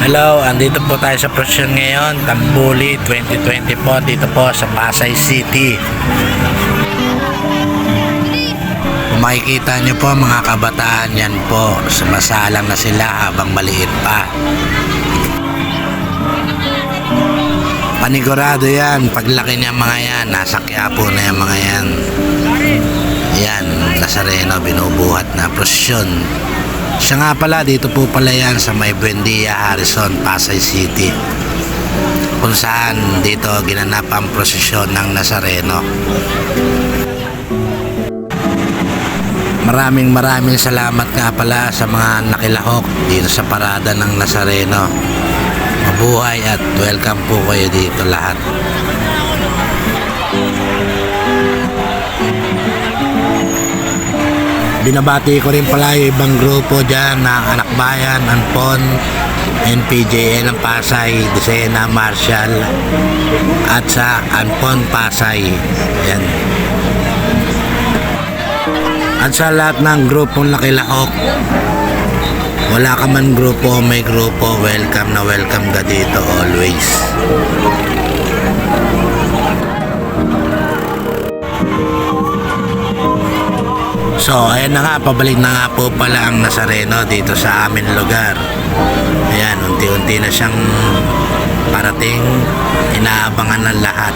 Hello, andito po tayo sa prosyon ngayon, Tambuli 2020 po, dito po sa Pasay City. Kung makikita nyo po mga kabataan yan po, sumasalang na sila habang maliit pa. Panigurado yan, paglaki niya mga yan, nasa Quiapo na yung mga yan. Yan, Nazareno, binubuhat na prosyon. Siya nga pala, dito po pala yan sa may Buendia, Harrison, Pasay City. Kung saan dito ginanap ang prosesyon ng Nazareno. Maraming maraming salamat nga pala sa mga nakilahok dito sa parada ng Nazareno. Mabuhay at welcome po kayo dito lahat. Binabati ko rin pala yung ibang grupo dyan ng Anak Bayan, Anpon, NPJN ng Pasay, Desena, Marshall, at sa Anpon, Pasay. Yan. At sa lahat ng grupong Lakilahok, wala ka man grupo, may grupo, welcome na welcome ka dito always. So, ayan na nga, pabalik na nga po pala ang Nazareno dito sa amin lugar. Ayan, unti-unti na siyang parating, inaabangan ng lahat.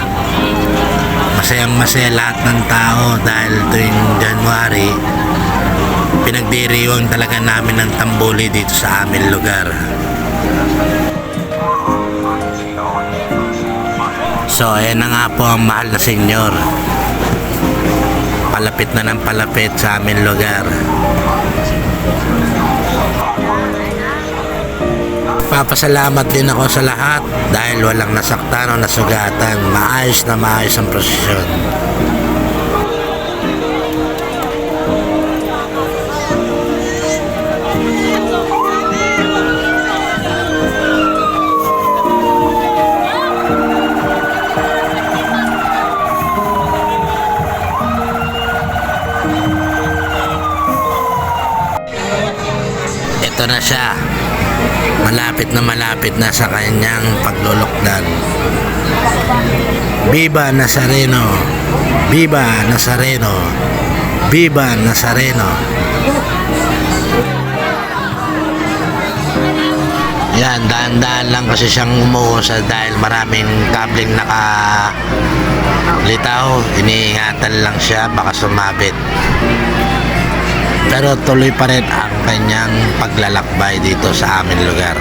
Masayang masaya lahat ng tao dahil tuwing January, pinagdiriwang talaga namin ng tambuli dito sa amin lugar. So, ayan na nga po ang mahal na senyor palapit na ng palapit sa amin lugar. Papasalamat din ako sa lahat dahil walang nasaktan o nasugatan. Maayos na maayos ang prosesyon. Ito na siya. Malapit na malapit na sa kanyang paglulukdan. Viva Nazareno! Viva Nazareno! Viva Nazareno! Yan, dahan-dahan lang kasi siyang umuusad dahil maraming kabling naka litaw. Iniingatan lang siya, baka sumabit pero tuloy pa rin ang kanyang paglalakbay dito sa amin lugar.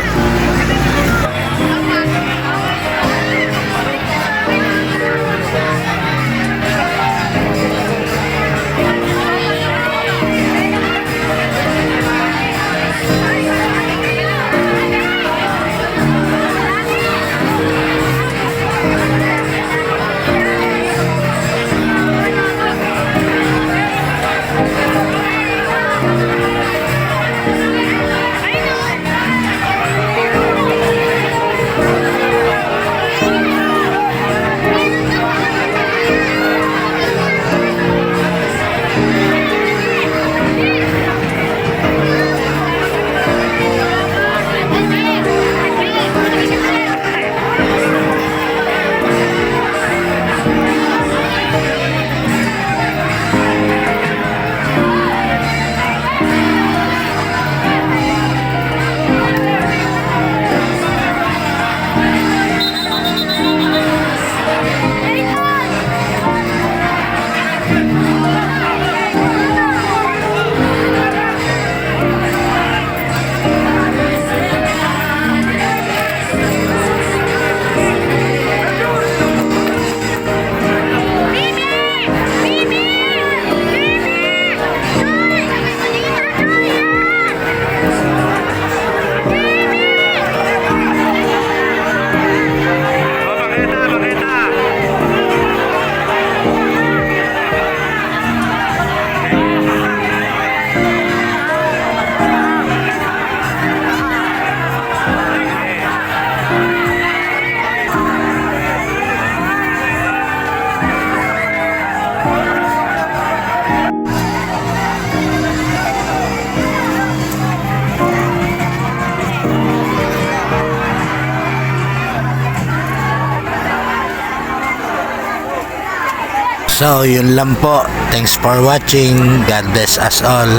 So, yun lang po. Thanks for watching. God bless us all.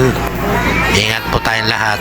Ingat po tayong lahat.